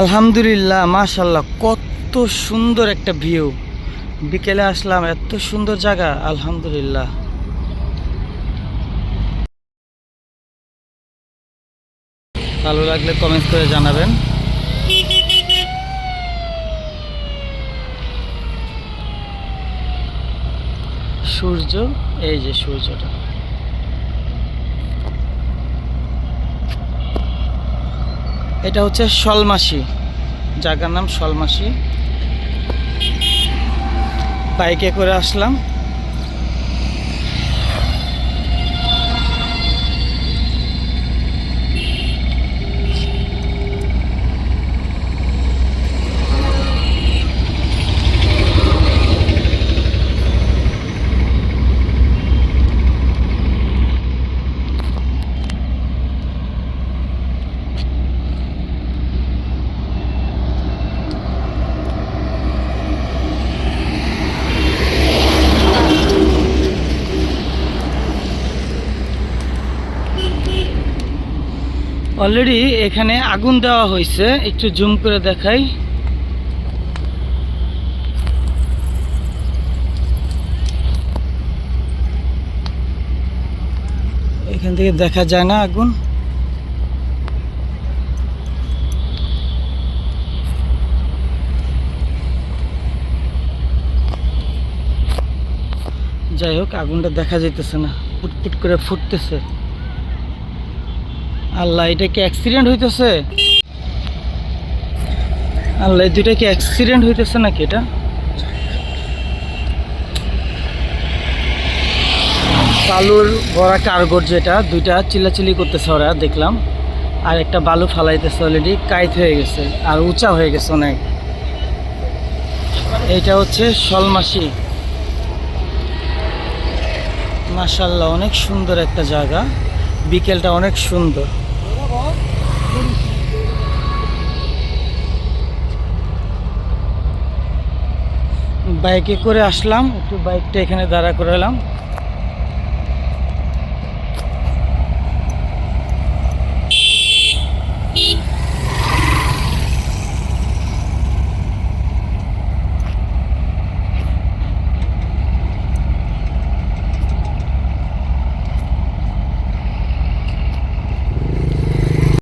আলহামদুলিল্লাহ মাশাল্লাহ কত সুন্দর একটা ভিউ বিকেলে আসলাম, এত সুন্দর জায়গা, আলহামদুলিল্লাহ। ভালো লাগলে কমেন্ট করে জানাবেন। সূর্য, এই যে সূর্যটা। এটা হচ্ছে শলমাসি। জায়গার নাম শলমাসি। বাইকে করে আসলাম। অলরেডি এখানে আগুন দেওয়া হয়েছে। একটু জুম করে দেখাই। এখান থেকে দেখা যায় না আগুন। যাই হোক, আগুনটা দেখা যাইতেছে না। ফুটফুট করে ফুটতেছে। আল্লাহ, এটা কি অ্যাক্সিডেন্ট হইতেছে? আল্লাহ দুইটা কি অ্যাক্সিডেন্ট হইতেছে নাকি এটা? বালুর ভরা কার্গর যেটা, দুইটা চিল্লাচিল্লি করতেছে ওরা, দেখলাম। আর একটা বালু ফালাইতেছে অলরেডি কাইত হয়ে গেছে, আর উঁচা হয়ে গেছে অনেক। এইটা হচ্ছে শলমাসি। মাশাল্লাহ অনেক সুন্দর একটা জায়গা। বিকেলটা অনেক সুন্দর। বাইকে করে আসলাম একটু বাইকটা এখানে দাঁড়া করালাম।